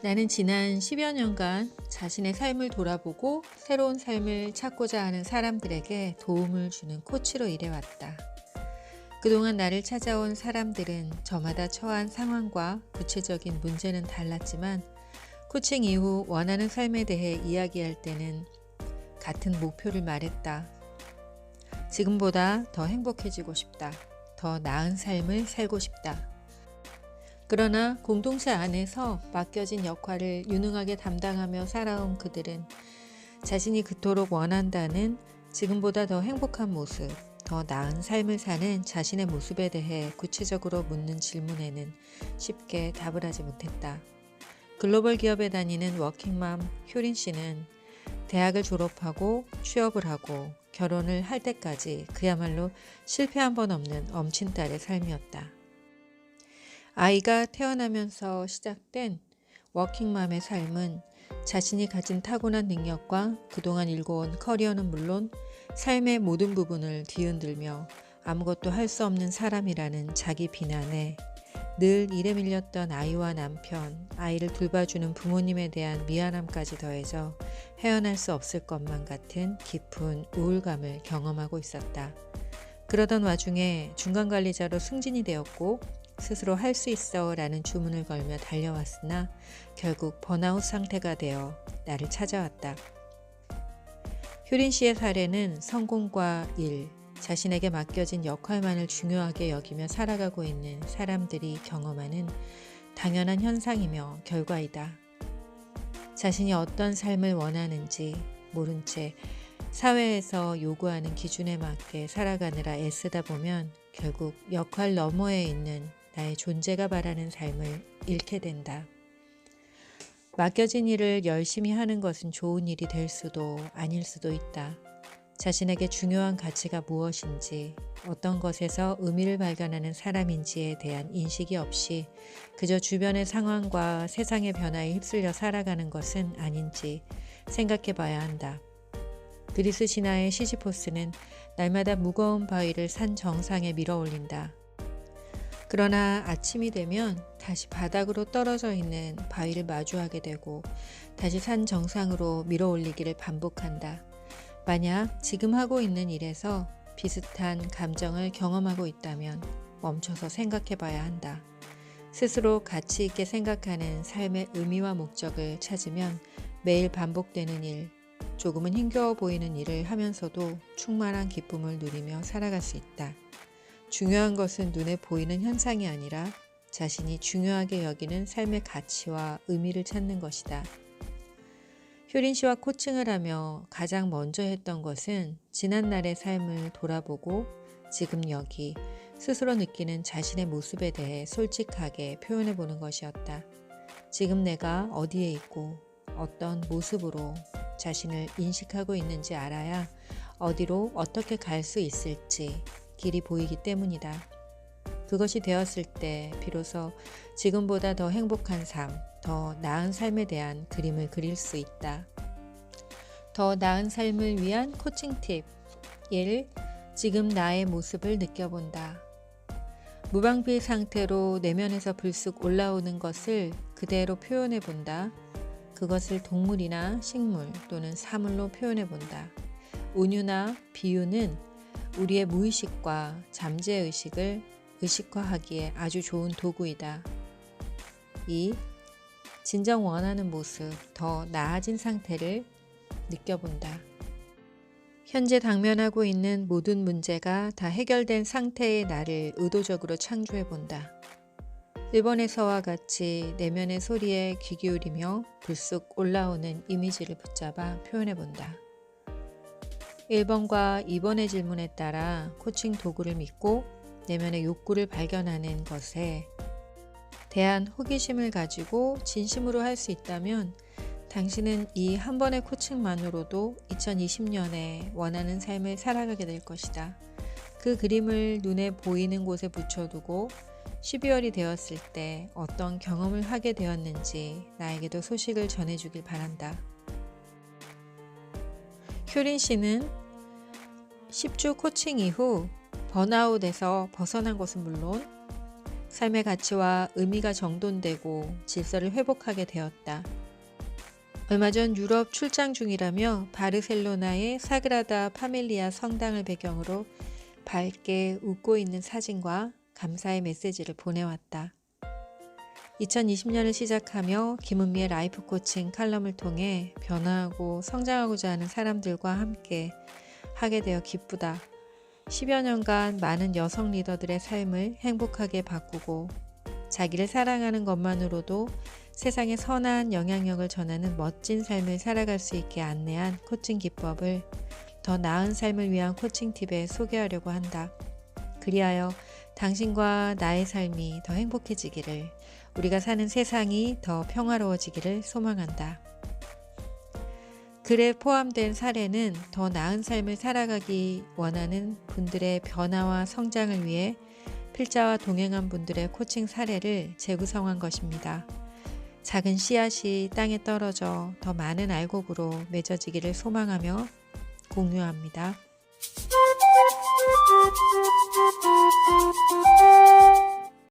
나는 지난 10여 년간 자신의 삶을 돌아보고 새로운 삶을 찾고자 하는 사람들에게 도움을 주는 코치로 일해왔다. 그동안 나를 찾아온 사람들은 저마다 처한 상황과 구체적인 문제는 달랐지만 코칭 이후 원하는 삶에 대해 이야기할 때는 같은 목표를 말했다. 지금보다 더 행복해지고 싶다. 더 나은 삶을 살고 싶다. 그러나 공동체 안에서 맡겨진 역할을 유능하게 담당하며 살아온 그들은 자신이 그토록 원한다는 지금보다 더 행복한 모습, 더 나은 삶을 사는 자신의 모습에 대해 구체적으로 묻는 질문에는 쉽게 답을 하지 못했다. 글로벌 기업에 다니는 워킹맘 효린 씨는 대학을 졸업하고 취업을 하고 결혼을 할 때까지 그야말로 실패 한 번 없는 엄친딸의 삶이었다. 아이가 태어나면서 시작된 워킹맘의 삶은 자신이 가진 타고난 능력과 그동안 일궈온 커리어는 물론 삶의 모든 부분을 뒤흔들며 아무것도 할 수 없는 사람이라는 자기 비난에 늘 일에 밀렸던 아이와 남편, 아이를 돌봐주는 부모님에 대한 미안함까지 더해져 헤어날 수 없을 것만 같은 깊은 우울감을 경험하고 있었다. 그러던 와중에 중간 관리자로 승진이 되었고 스스로 할 수 있어 라는 주문을 걸며 달려왔으나 결국 번아웃 상태가 되어 나를 찾아왔다. 효린 씨의 사례는 성공과 일, 자신에게 맡겨진 역할만을 중요하게 여기며 살아가고 있는 사람들이 경험하는 당연한 현상이며 결과이다. 자신이 어떤 삶을 원하는지 모른 채 사회에서 요구하는 기준에 맞게 살아가느라 애쓰다 보면 결국 역할 너머에 있는 나의 존재가 바라는 삶을 잃게 된다. 맡겨진 일을 열심히 하는 것은 좋은 일이 될 수도 아닐 수도 있다. 자신에게 중요한 가치가 무엇인지, 어떤 것에서 의미를 발견하는 사람인지에 대한 인식이 없이 그저 주변의 상황과 세상의 변화에 휩쓸려 살아가는 것은 아닌지 생각해 봐야 한다. 그리스 신화의 시시포스는 날마다 무거운 바위를 산 정상에 밀어 올린다. 그러나 아침이 되면 다시 바닥으로 떨어져 있는 바위를 마주하게 되고 다시 산 정상으로 밀어 올리기를 반복한다. 만약 지금 하고 있는 일에서 비슷한 감정을 경험하고 있다면 멈춰서 생각해 봐야 한다. 스스로 가치 있게 생각하는 삶의 의미와 목적을 찾으면 매일 반복되는 일, 조금은 힘겨워 보이는 일을 하면서도 충만한 기쁨을 누리며 살아갈 수 있다. 중요한 것은 눈에 보이는 현상이 아니라 자신이 중요하게 여기는 삶의 가치와 의미를 찾는 것이다. 효린 씨와 코칭을 하며 가장 먼저 했던 것은 지난날의 삶을 돌아보고 지금 여기 스스로 느끼는 자신의 모습에 대해 솔직하게 표현해 보는 것이었다. 지금 내가 어디에 있고 어떤 모습으로 자신을 인식하고 있는지 알아야 어디로 어떻게 갈 수 있을지 길이 보이기 때문이다. 그것이 되었을 때 비로소 지금보다 더 행복한 삶, 더 나은 삶에 대한 그림을 그릴 수 있다. 더 나은 삶을 위한 코칭 팁. 1. 지금 나의 모습을 느껴본다. 무방비 상태로 내면에서 불쑥 올라오는 것을 그대로 표현해 본다. 그것을 동물이나 식물 또는 사물로 표현해 본다. 운유나 비유는 우리의 무의식과 잠재의식을 의식화하기에 아주 좋은 도구이다. 2. 진정 원하는 모습, 더 나아진 상태를 느껴본다. 현재 당면하고 있는 모든 문제가 다 해결된 상태의 나를 의도적으로 창조해 본다. 1번에서와 같이 내면의 소리에 귀 기울이며 불쑥 올라오는 이미지를 붙잡아 표현해 본다. 1번과 2번의 질문에 따라 코칭 도구를 믿고 내면의 욕구를 발견하는 것에 대한 호기심을 가지고 진심으로 할 수 있다면 당신은 이 한 번의 코칭만으로도 2020년에 원하는 삶을 살아가게 될 것이다. 그 그림을 눈에 보이는 곳에 붙여두고 12월이 되었을 때 어떤 경험을 하게 되었는지 나에게도 소식을 전해주길 바란다. 효린 씨는 10주 코칭 이후 번아웃에서 벗어난 것은 물론 삶의 가치와 의미가 정돈되고 질서를 회복하게 되었다. 얼마 전 유럽 출장 중이라며 바르셀로나의 사그라다 파밀리아 성당을 배경으로 밝게 웃고 있는 사진과 감사의 메시지를 보내왔다. 2020년을 시작하며 김은미의 라이프 코칭 칼럼을 통해 변화하고 성장하고자 하는 사람들과 함께 하게 되어 기쁘다. 10여 년간 많은 여성 리더들의 삶을 행복하게 바꾸고 자기를 사랑하는 것만으로도 세상에 선한 영향력을 전하는 멋진 삶을 살아갈 수 있게 안내한 코칭 기법을 더 나은 삶을 위한 코칭 팁에 소개하려고 한다. 그리하여 당신과 나의 삶이 더 행복해지기를, 우리가 사는 세상이 더 평화로워지기를 소망한다. 글에 포함된 사례는 더 나은 삶을 살아가기 원하는 분들의 변화와 성장을 위해 필자와 동행한 분들의 코칭 사례를 재구성한 것입니다. 작은 씨앗이 땅에 떨어져 더 많은 알곡으로 맺어지기를 소망하며 공유합니다.